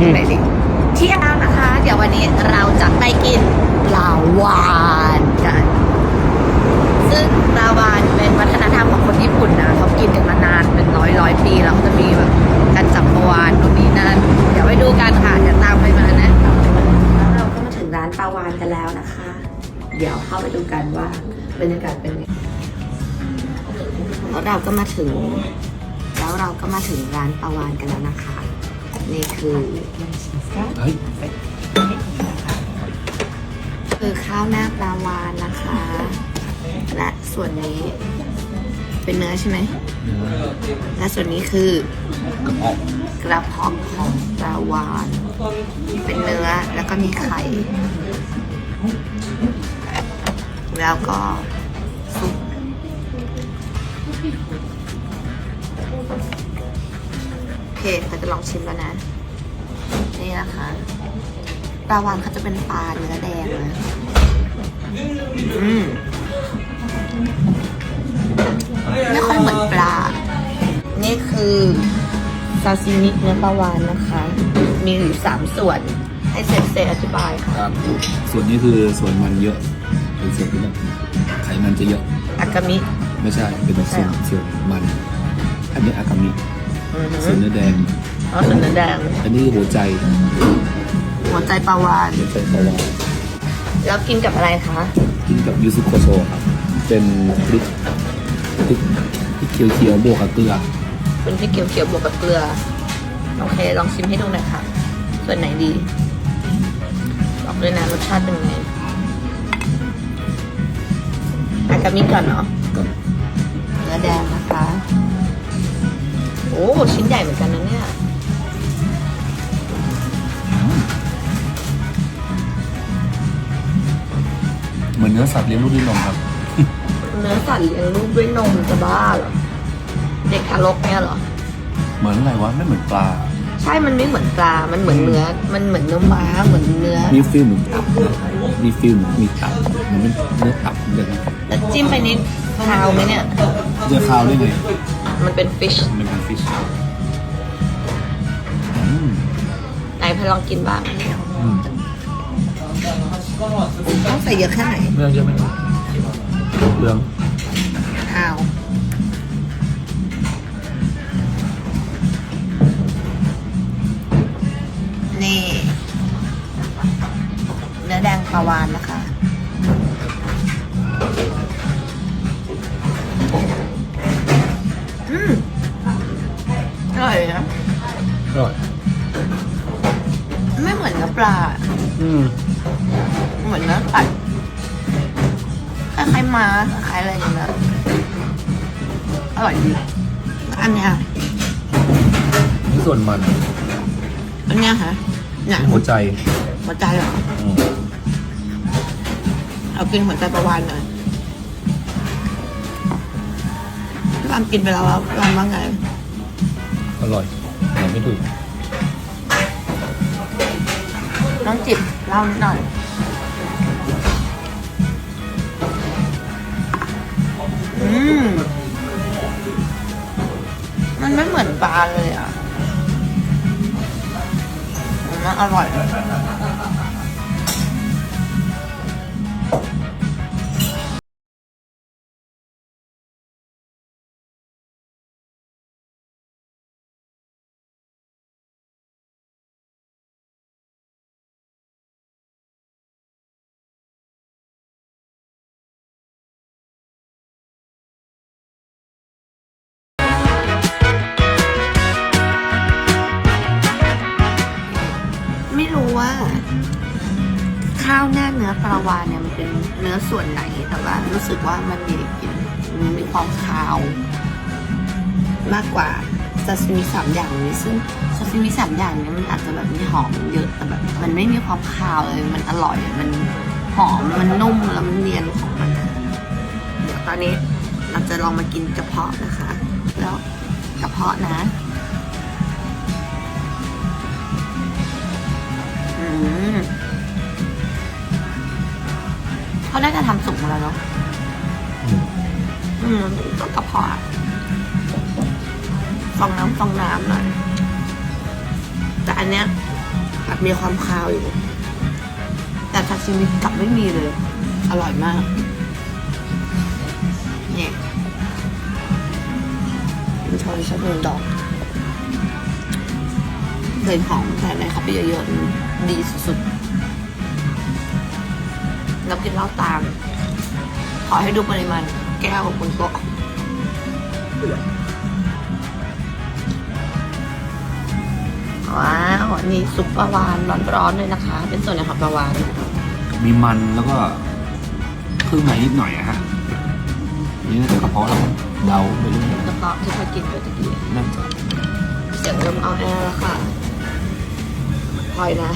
อืมไหนดิเที่ยงนะคะ เดี๋ยววันนี้เราจะไปกินปลาวานกัน ซึ่งปลาวานเป็นวัฒนธรรมของคนญี่ปุ่นนะเขากินกันมานานเป็นร้อยร้อยปีแล้วเขาจะมีแบบการจับปลาวานตรงนี้นั่นเดี๋ยวไปดูกันค่ะเดี๋ยวตามไปมานะเราก็มาถึงร้านปลาวานกันแล้วนะคะ เดี๋ยวเข้าไปดูกันว่าบรรยากาศเป็นยังไงแล้วเราก็มาถึง แล้วเราก็มาถึงร้านปลาวานกันแล้วนะคะ นี่คือเฮ้ยคือข้าวหน้าปลาวานนะคะ และส่วนนี้เป็นเนื้อใช่ไหม และส่วนนี้คือกระเพาะของปลาวาน เป็นเนื้อแล้วก็มีไข่ แล้วก็ซุป เคเขาจะลองชิมแล้วนะ นี่นะคะปลาวานเขาจะเป็นปลาเนื้อแดงนะอืมไม่ค่อยเหมือนปลา นี่คือซาซิมิเนื้อปลาวานนะคะ มีอยู่สามส่วน ให้เซนเซอธิบายค่ะ ครับส่วนนี้คือส่วนมันเยอะเป็นส่วนที่แบบไขมันจะเยอะ อากามิ ไม่ใช่ เป็นแบบส่วนส่วนมัน อันนี้อากามิอือหือ ส่วนเนื้อแดง อ๋อส่วนเนื้อแดง อันนี้คือหัวใจหัวใจปลาวานหัวใจปลาวาฬแล้วกินกับอะไรคะ กินกับยูซุโคโซครับ เป็นพริกพริกพริกเขียวๆบวกกับเกลือ เป็นพริกเขียวๆบวกกับเกลือ โอเค ลองชิมให้ดูหน่อยค่ะ ส่วนไหนดี บอกเลยนะรสชาติเป็นไง อากามิก่อนเนาะกับเนื้อแดงนะคะโอ้ ชิ้นใหญ่เหมือนกันนะเนี่ย เหมือนเนื้อสัตว์เลี้ยงลูกด้วยนมครับ เนื้อสัตว์เลี้ยงลูกด้วยนมจะบ้าเหรอ เด็กทารกเนี่ยเหรอ เหมือนอะไรวะ ไม่เหมือนปลา ใช่มันไม่เหมือนปลา มันเหมือนเนื้อ มันเหมือนเนื้อม้า เหมือนเนื้อ มีฟิลเหมือนตับมีฟิลเหมือนมีตับเหมือนเนื้อตับเหมือนกันแล้วจิ้มไปนิดคาวไหมเนี่ย เนื้อข้าวได้ไง มันเป็นฟิชมันเป็นฟิชอืมไหนพอลองกินบ้างอืมต้องใส่เยอะแค่ไหนเรื่องเยอะไหมเรื่องอ้าวนี่เนื้อแดงปลาวานนะคะ ร่อยไม่เหมือนเนื้อปลา อืมเหมือนเนื้อสัตว์คล้ายๆม้าคล้ายๆอะไรอย่างเงี้ยอร่อยดี อันเนี้ยนี่ส่วนมันอันเนี้ยฮะเนี่ยหัวใจหัวใจเหรอ อืมเอากินหัวใจประวานหน่อยพี่ปามกินไปแล้วแล้วพี่ปามว่าไง อร่อยแต่ ไม่ถูกน้องจิบเล่านิดหน่อยอืมมันไม่เหมือนปลาเลยอะมันอร่อย ข้าวหน้าเนื้อปลาวานเนี่ยมันเป็นเนื้อส่วนไหน แต่ว่ารู้สึกว่ามันมีกลิ่นมันมีความคาว มากกว่าซาซิมิสามอย่างนี้ซึ่งซาซิมิสามอย่างเนี้มันอาจจะแบบมีหอมเยอะแต่แบบมันไม่มีความคาวเลยมันอร่อยมันหอมมันนุ่มแล้วมันเนียนของมันเดี๋ยวตอนนี้เราจะลองมากินกระเพาะนะคะ แล้วกระเพาะนะอืม น่าจะทำสุกมาแล้วเนาะอืมอืมก็กระเพาะอะฟองน้ำฟองน้ำหน่อยแต่อันเนี้ยผัดมีความคาวอยู่ แต่ซาชิมิกลับไม่มีเลย อร่อยมากเนี่ยเป็นชอยชอบเนดอกเนยหอมแต่ในคาเฟ่เยอะๆดีสุดๆ แล้วกินเหล้าตาม ขอให้ดูปริมาณแก้วบนโต๊ะว้าวอันนี้ซุปปลาวานร้อนๆเลยนะคะ เป็นส่วนไหนของปลาวานมีมันแล้วก็เครื่องในนิดหน่อยอะฮะนี่น่าจะกระเพาะเราเดาไปเรื่อยแล้วก็ที่เคยกินไปตะกี้น่าจะเสียงเริ่มเอาแอร์แล้วค่ะพลอยนะ